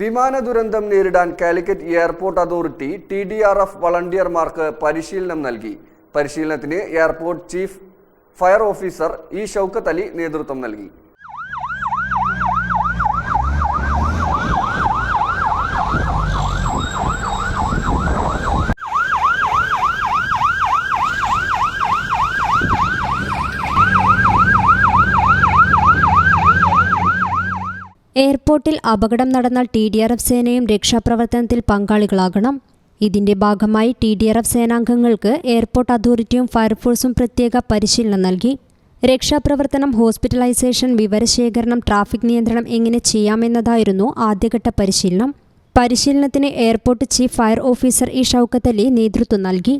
വിമാന ദുരന്തം നേരിടാൻ Calicut airport authority T D R F വളണ്ടിയർമാർക്ക് പരിശീലനം നൽകി. പരിശീലനത്തിന് airport chief fire officer E Shoukath Ali നേതൃത്വം നൽകി. എയർപോർട്ടിൽ അപകടം നടന്നാൽ ടി ഡി ആർ എഫ് സേനയും രക്ഷാപ്രവർത്തനത്തിൽ പങ്കാളികളാകണം. ഇതിന്റെ ഭാഗമായി ടി ഡി ആർ എഫ് സേനാംഗങ്ങൾക്ക് എയർപോർട്ട് അതോറിറ്റിയും ഫയർഫോഴ്സും പ്രത്യേക പരിശീലനം നൽകി. രക്ഷാപ്രവർത്തനം ഹോസ്പിറ്റലൈസേഷൻ വിവരശേഖരണം ട്രാഫിക് നിയന്ത്രണം എങ്ങനെ ചെയ്യാമെന്നതായിരുന്നു ആദ്യഘട്ട പരിശീലനം. പരിശീലനത്തിന് airport chief fire officer E Shoukathali നേതൃത്വം നൽകി.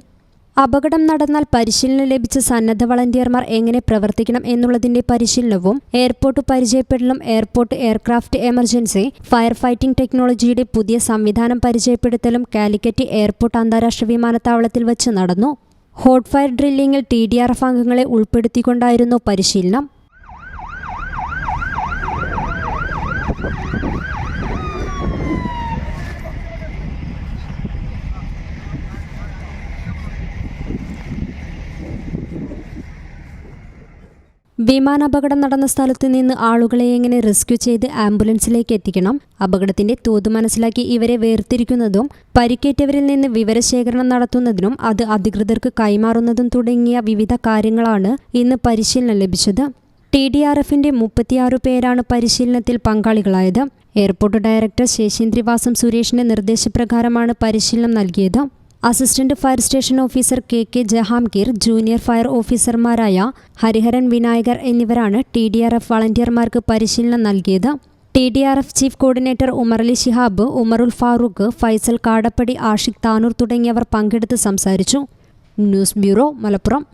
അപകടം നടന്നാൽ പരിശീലനം ലഭിച്ച സന്നദ്ധ വളണ്ടിയർമാർ എങ്ങനെ പ്രവർത്തിക്കണം എന്നുള്ളതിന്റെ പരിശീലനവും airport പരിചയപ്പെടലും airport aircraft emergency fire fighting ടെക്നോളജിയുടെ പുതിയ സംവിധാനം പരിചയപ്പെടുത്തലും കാലിക്കറ്റ് എയർപോർട്ട് അന്താരാഷ്ട്ര വിമാനത്താവളത്തിൽ വച്ച് നടന്നു. ഹോട്ട് ഫയർ ഡ്രില്ലിംഗിൽ ടി ഡി ആർ എഫ് അംഗങ്ങളെ ഉൾപ്പെടുത്തിക്കൊണ്ടായിരുന്നു പരിശീലനം. വിമാനാപകടം നടന്ന സ്ഥലത്ത് നിന്ന് ആളുകളെ എങ്ങനെ റെസ്ക്യൂ ചെയ്ത് ആംബുലൻസിലേക്ക് എത്തിക്കണം? അപകടത്തിന്റെ തോത് മനസ്സിലാക്കി ഇവരെ വേർതിരിക്കുന്നതും പരിക്കേറ്റവരിൽ നിന്ന് വിവരശേഖരണം നടത്തുന്നതിനും അത് അധികൃതർക്ക് കൈമാറുന്നതും തുടങ്ങിയ വിവിധ കാര്യങ്ങളാണ് ഇന്ന് പരിശീലനം ലഭിച്ചത്. ടി ഡി ആർ എഫിന്റെ മുപ്പത്തിയാറ് പേരാണ് പരിശീലനത്തിൽ പങ്കാളികളായത്. എയർപോർട്ട് ഡയറക്ടർ ശേഷേന്ദ്രിവാസം സുരേഷിന്റെ നിർദ്ദേശപ്രകാരമാണ് പരിശീലനം നൽകിയത്. Assistant fire station officer K K Jahangir junior fire ഓഫീസർമാരായ ഹരിഹരൻ വിനായകർ എന്നിവരാണ് ടി ഡി ആർ എഫ് വളണ്ടിയർമാർക്ക് പരിശീലനം നൽകിയത്. T D R F chief coordinator Umarli Shihab Umarul Farooq Faisal Kadappadi Ashiq Tanur തുടങ്ങിയവർ പങ്കെടുത്ത് സംസാരിച്ചു. News bureau Malappuram.